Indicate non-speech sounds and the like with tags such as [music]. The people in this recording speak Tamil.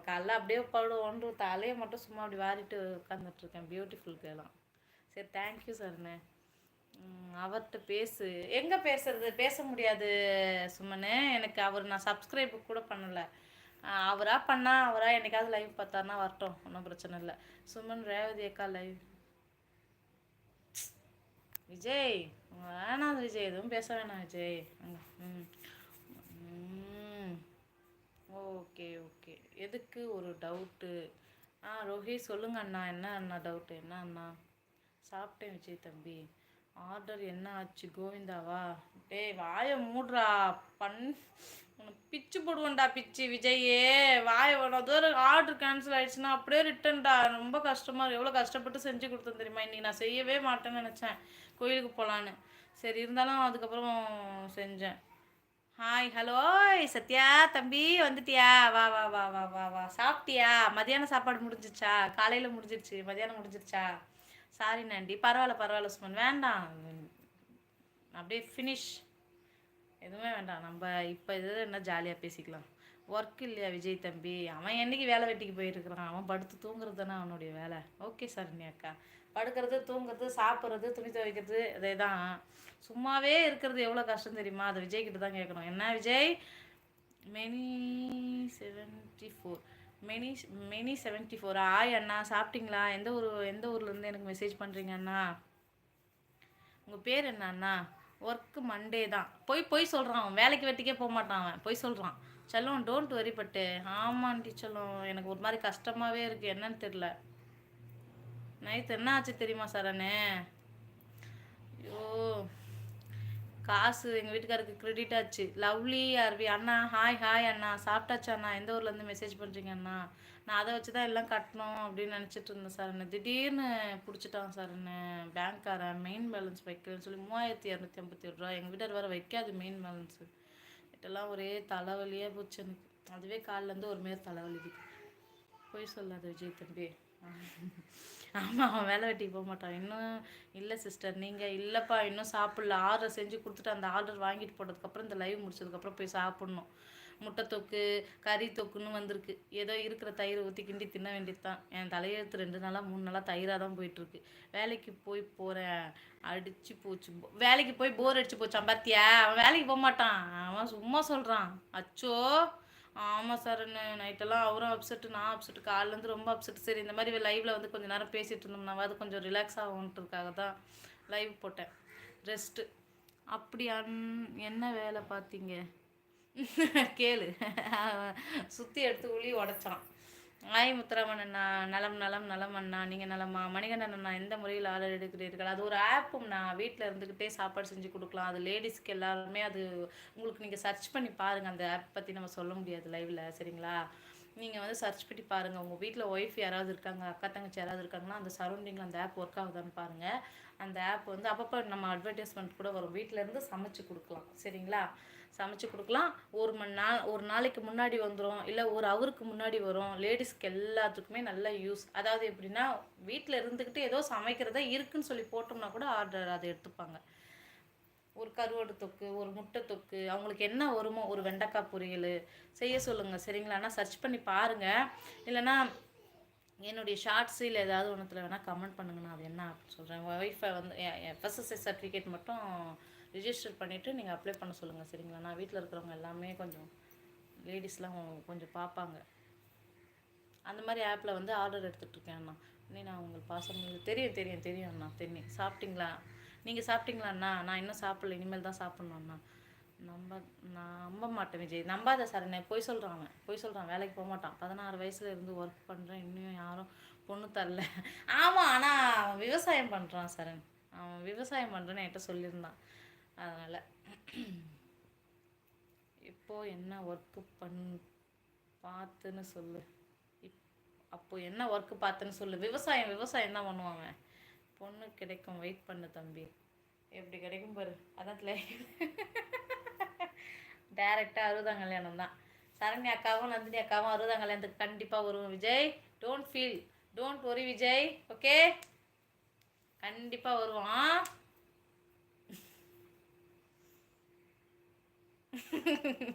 இப்போ காலைல அப்படியே உட்காந்து ஒன்று தலையை மட்டும் சும்மா அப்படி வாரிட்டு உட்காந்துட்ருக்கேன் பியூட்டிஃபுல் கேலாம் சரி தேங்க்யூ சார்ண்ணே அவர்கிட்ட பேசு. எங்கே பேசுறது? பேச முடியாது சுமனு. எனக்கு அவர் நான் சப்ஸ்கிரைப் கூட பண்ணலை. அவராக பண்ணால் அவராக என்னைக்காவது லைவ் பார்த்தாருன்னா வரட்டும் ஒன்றும் பிரச்சனை இல்லை. சுமன் ரேவதி அக்கா லைவ் விஜய் வேணாம் விஜய் எதுவும் பேச வேணாம் விஜய். ம். ஓகே. எதுக்கு ஒரு டவுட்டு ஆ ரோஹி சொல்லுங்க அண்ணா. என்ன அண்ணா டவுட்டு என்ன அண்ணா? சாப்பிட்டேன் விஜய் தம்பி. ஆர்டர் என்ன ஆச்சு? கோவிந்தாவா? டேய் வாயை மூடுறா. பண் உனக்கு பிச்சு போடுவேன்டா பிச்சு. விஜயே வாயை ஒரு ஆர்டர் கேன்சல் ஆயிடுச்சுன்னா அப்படியே ரிட்டன்டா. ரொம்ப கஷ்டமாக இருக்கு. எவ்வளோ கஷ்டப்பட்டு செஞ்சு கொடுத்தேன் தெரியுமா? இன்னைக்கு நான் செய்யவே மாட்டேன்னு நினச்சேன். கோயிலுக்கு போகலான்னு சரி இருந்தாலும் அதுக்கப்புறம் செஞ்சேன். ஹாய் ஹலோ சத்யா தம்பி வந்துட்டியா? வா வா வா வா வா வா. சாப்பிட்டியா? மதியானம் சாப்பாடு முடிஞ்சிச்சா காலையில் முடிஞ்சிருச்சு. மதியானம் முடிஞ்சிருச்சா? சாரி நண்டி. பரவாயில்ல பரவாயில்ல சுமன். வேண்டாம். அப்படியே ஃபினிஷ் எதுவுமே வேண்டாம். நம்ம இப்போ இது என்ன ஜாலியாக பேசிக்கலாம். ஒர்க் இல்லையா விஜய் தம்பி? அவன் என்னைக்கு வேலை வெட்டிக்கு போயிருக்கிறான்? அவன் படுத்து தூங்குறது தானே அவனுடைய வேலை. ஓகே சரண்யா அக்கா. படுக்கிறது தூங்குறது சாப்பிட்றது துணி துவைக்கிறது இதே தான் சும்மாவே இருக்கிறது எவ்வளோ கஷ்டம் தெரியுமா? அதை விஜய் கிட்ட தான் கேட்கணும். என்ன Vijay? Many seventy four many many seventy four ஆய் அண்ணா சாப்பிட்டீங்களா? எந்த ஊர் எந்த ஊர்லேருந்து எனக்கு மெசேஜ் பண்ணுறீங்க அண்ணா? உங்கள் பேர் என்ன அண்ணா? ஒர்க்கு மண்டே தான். போய் போய் சொல்கிறான் அவன் வேலைக்கு வெட்டிக்கே போக மாட்டான் அவன். போய் சொல்கிறான் செல்லம் டோன்ட் வரி பட்டு. ஆமாண்டி செல்லம் எனக்கு ஒரு மாதிரி கஷ்டமாகவே இருக்குது என்னன்னு தெரில நைட் என்ன ஆச்சு தெரியுமா சரணே ஐயோ காசு எங்கள் வீட்டுக்காருக்கு கிரெடிட் ஆச்சு. லவ்லி ஆர்வி அண்ணா ஹாய் ஹாய் அண்ணா. சாப்பிட்டாச்சா அண்ணா? எந்த ஊர்லேருந்து மெசேஜ் பண்ணுறீங்க அண்ணா? நான் அதை வச்சு தான் எல்லாம் கட்டணும் அப்படின்னு நினச்சிட்டு இருந்தேன் சார் என்ன திடீர்னு பிடிச்சிட்டான் சார் என்ன பேங்க்காரன் மெயின் பேலன்ஸ் வைக்கிறேன்னு சொல்லி மூவாயிரத்தி இரநூத்தி ஐம்பத்தி ஒரு ரூபா எங்கள் வீட்டார் வேறு வைக்காது மெயின் பேலன்ஸு நைட்டெல்லாம் ஒரே தலைவலியே போச்சு எனக்கு. அதுவே காலிலேருந்து ஒரு மாரி தலைவலிக்குது போய் சொல்லாத விஜய் தம்பி. ஆமாம் அவன் வேலை வெட்டிக்கு போக மாட்டான். இன்னும் இல்லை சிஸ்டர் நீங்கள் இல்லைப்பா இன்னும் சாப்பிடல. ஆர்டர் செஞ்சு கொடுத்துட்டு அந்த ஆர்டர் வாங்கிட்டு போட்டதுக்கப்புறம் இந்த லைவ் முடிச்சதுக்கப்புறம் போய் சாப்பிட்ணும். முட்டை தொக்கு கறி தொக்குன்னு வந்திருக்கு. ஏதோ இருக்கிற தயிர் ஊற்றி கிண்டி தின்ன வேண்டியது தான் என் தலையெழுத்து ரெண்டு நாளாக மூணு நாளாக தயிராக தான் போயிட்டுருக்கு. வேலைக்கு போய் போகிறேன் அடித்து போச்சு. வேலைக்கு போய் போர் அடித்து போச்சான் பாத்தியா? அவன் வேலைக்கு போக மாட்டான். அவன் சும்மா சொல்கிறான் அச்சோ! ஆமாம் சார் நைட்டெல்லாம் அவரும் அப்செட்டு நான் அப்செட்டு காலிலேருந்து ரொம்ப அப்செட்டு சரி இந்த மாதிரி லைவில் வந்து கொஞ்சம் நேரம் பேசிகிட்டு இருந்தோம்னா அது கொஞ்சம் ரிலாக்ஸ் ஆகுன்றதுக்காக தான் லைவ் போட்டேன். ரெஸ்ட்டு அப்படி அன் என்ன வேலை பார்த்தீங்க? [laughs] கேளு. சுற்றி எடுத்து உளி உடச்சான். ஆய் முத்துராமன் அண்ணா நலம் நலம் நலம் அண்ணா நீங்கள் நலமா? மணிகண்டன் அண்ணா எந்த முறையில் ஆர்டர் எடுக்கிறீர்கள்? அது ஒரு ஆப்பும்ண்ணா. வீட்டில் இருந்துக்கிட்டே சாப்பாடு செஞ்சு கொடுக்கலாம். அது லேடிஸ்க்கு எல்லாருமே அது உங்களுக்கு நீங்கள் சர்ச் பண்ணி பாருங்கள் அந்த ஆப் பற்றி நம்ம சொல்ல முடியாது லைவில் சரிங்களா? நீங்கள் வந்து சர்ச் பண்ணி பாருங்கள் உங்கள் வீட்டில் ஒய்ஃப் யாராவது இருக்காங்க அக்கா தங்கச்சி யாராவது இருக்காங்கன்னா அந்த சரௌண்டிங்கில் அந்த ஆப் ஒர்க் ஆகுதான்னு பாருங்கள் அந்த ஆப் வந்து அப்பப்போ நம்ம அட்வர்டைஸ்மெண்ட் கூட வரும். வீட்டிலேருந்து சமைச்சு கொடுக்கலாம். சரிங்களா? சமைச்சு கொடுக்கலாம். ஒரு மணி நாள் ஒரு நாளைக்கு முன்னாடி வந்துடும் இல்லை ஒரு அவருக்கு முன்னாடி வரும். லேடிஸ்க்கு எல்லாத்துக்குமே நல்ல யூஸ் அதாவது எப்படின்னா வீட்டில் இருந்துக்கிட்டு ஏதோ சமைக்கிறதா இருக்குன்னு சொல்லி போட்டோம்னா கூட ஆர்டர் அதை எடுத்துப்பாங்க. ஒரு கருவாடு தொக்கு ஒரு முட்டை தொக்கு அவங்களுக்கு என்ன வருமோ ஒரு வெண்டைக்காய் பொரியல் செய்ய சொல்லுங்கள் சரிங்களா? ஆனால் சர்ச் பண்ணி பாருங்கள் இல்லைன்னா என்னுடைய ஷார்ட்ஸு இல்லை ஏதாவது ஒன்றுத்தில் வேணால் கமெண்ட் பண்ணுங்க நான் அது என்ன அப்படின்னு சொல்கிறேன் ஒய்ஃபை வந்து எஃப்எஸ்எஸ்ஐ சர்டிஃபிகேட் மட்டும் ரிஜிஸ்டர் பண்ணிவிட்டு நீங்கள் அப்ளை பண்ண சொல்லுங்கள் சரிங்களா? நான் வீட்டில் இருக்கிறவங்க எல்லாமே கொஞ்சம் லேடிஸ்லாம் கொஞ்சம் பார்ப்பாங்க அந்த மாதிரி ஆப்பில் வந்து ஆர்டர் எடுத்துகிட்ருக்கேன் அண்ணா. இன்னும் நான் உங்களுக்கு பாசம் தெரியும் தெரியும் தெரியும் அண்ணா தெரியும். சாப்பிட்டீங்களா? நீங்கள் சாப்பிட்டீங்களாண்ணா? நான் இன்னும் சாப்பிடல இனிமேல் தான் சாப்பிட்ணும் அண்ணா நம்ப நான் நம்ப மாட்டேன் விஜய். நம்பாத சார் என்ன பொய் சொல்கிறான் அவன். பொய் சொல்கிறான் வேலைக்கு போக மாட்டான். பதினாறு வயசுல இருந்து ஒர்க் பண்ணுறேன் இன்னும் யாரும் பொண்ணு தரல. ஆமாம் ஆனால் அவன் விவசாயம் பண்ணுறான் சரண் அவன் விவசாயம் பண்ணுறேன்னு என்கிட்ட சொல்லியிருந்தான். அதனால் இப்போது என்ன ஒர்க்கு பண் பார்த்துன்னு சொல்லு. இப் அப்போது என்ன ஒர்க்கு பார்த்துன்னு சொல்லு. விவசாயம் விவசாயம் தான் பண்ணுவாங்க பொண்ணு கிடைக்கும். வெயிட் பண்ணு தம்பி. எப்படி கிடைக்கும் பாரு. அதான் டேரெக்டாக அறுபதாம் கல்யாணம் தான். சரண்யா அக்காவும் நந்தினி அக்காவும் அறுபதாம் கல்யாணத்துக்கு கண்டிப்பாக வருவோம் Vijay. Don't feel don't worry Vijay. Okay கண்டிப்பாக வருவான் [laughs]